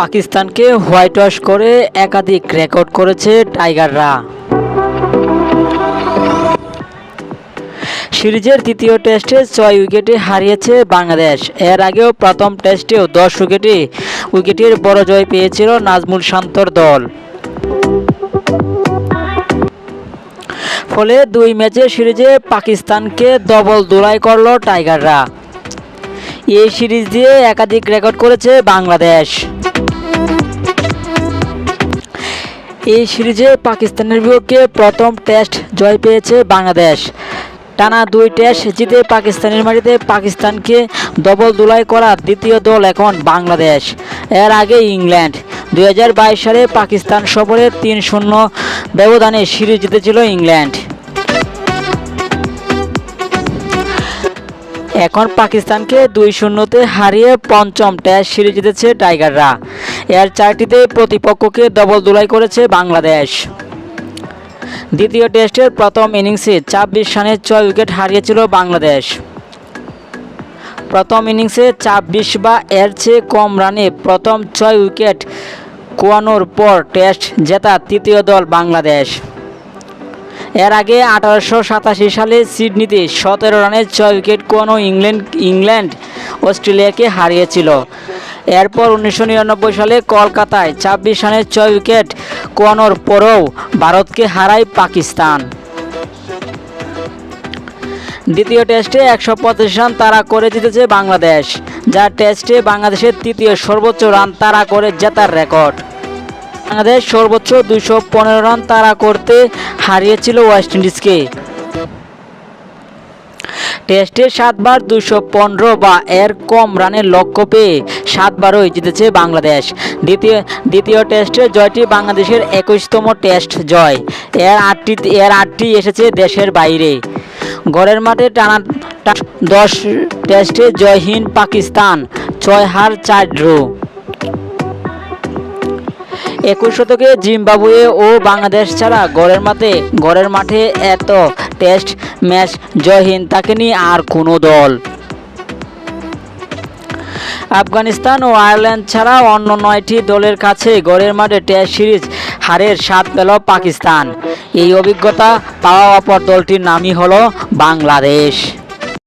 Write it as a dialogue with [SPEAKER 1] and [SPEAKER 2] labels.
[SPEAKER 1] পাকিস্তানকে white wash করে একাধিক রেকর্ড করেছে টাইগাররা। সিরিজের তৃতীয় টেস্টে ছয় উইকেটে হারিয়েছে বাংলাদেশ। এর আগেও প্রথম টেস্টেও দশ উইকেটে উইকেটের বড় জয় পেয়েছিল নাজমুল শান্তর দল। ফলে দুই ম্যাচের সিরিজে পাকিস্তানকে ডবল দোলাই করল টাইগাররা। এই সিরিজ দিয়ে একাধিক রেকর্ড করেছে বাংলাদেশ। এই সিরিজে পাকিস্তানের বিপক্ষে প্রথম টেস্ট জয় পেয়েছে বাংলাদেশ। টানা দুই টেস্ট জিতে পাকিস্তানের মাটিতে পাকিস্তানকে ডবল দুলাই করা দ্বিতীয় দল এখন বাংলাদেশ। এর আগে ইংল্যান্ড। দু হাজার বাইশ সালে পাকিস্তান সফরে তিন শূন্য ব্যবধানে সিরিজ জিতেছিল ইংল্যান্ড। এখন পাকিস্তানকে দুই শূন্যতে হারিয়ে পঞ্চম টেস্ট সিরিজ জিতেছে টাইগাররা। এর চারটিতে প্রতিপক্ষকে ডবল দুলাই করেছে বাংলাদেশ। দ্বিতীয় টেস্টের প্রথম ইনিংসে ছাব্বিশ রানে ছয় উইকেট হারিয়েছিল বাংলাদেশ। প্রথম ইনিংসে ছাব্বিশ বা এর চেয়ে কম রানে প্রথম ছয় উইকেট কোয়ানোর পর টেস্ট জেতা তৃতীয় দল বাংলাদেশ। এর আগে আঠারোশো সাতাশি সালে সিডনিতে সতেরো রানে ছয় উইকেট কোনো ইংল্যান্ড ইংল্যান্ড অস্ট্রেলিয়াকে হারিয়েছিল। এরপর উনিশশো নিরানব্বই সালে কলকাতায় ছাব্বিশ রানে ছয় উইকেট কোয়ানোর পরেও ভারতকে হারায় পাকিস্তান। দ্বিতীয় টেস্টে একশো পঁচিশ রান তারা করে জিতেছে বাংলাদেশ। যা টেস্টে বাংলাদেশের তৃতীয় সর্বোচ্চ রান তারা করে জেতার রেকর্ড। বাংলাদেশ সর্বোচ্চ দুইশো পনেরো রান তাড়া করতে হারিয়েছিল ওয়েস্ট ইন্ডিজকে। টেস্টে সাতবার দুশো পনেরো বা এর কম রানের লক্ষ্য পেয়ে সাতবারই জিতেছে বাংলাদেশ। দ্বিতীয় দ্বিতীয় টেস্টে জয়টি বাংলাদেশের একুশতম টেস্ট জয়। এর আটটি এর আটটি এসেছে দেশের বাইরে। গড়ের মাঠে টানা দশ টেস্টে জয়হীন পাকিস্তান, ছয় হার চার ড্র। একুশ শতকে জিম্বাবুয়ে ও বাংলাদেশ ছাড়া গড়ের মাঠে গড়ের মাঠে এত টেস্ট ম্যাচ জয়হীন তাকে নিয়ে আর কোনো দল। আফগানিস্তান ও আয়ারল্যান্ড ছাড়া অন্য নয়টি দলের কাছে গড়ের মাঠে টেস্ট সিরিজ হারের স্বাদ পেল পাকিস্তান। এই অভিজ্ঞতা পাওয়া অপর দলটির নামই হলো বাংলাদেশ।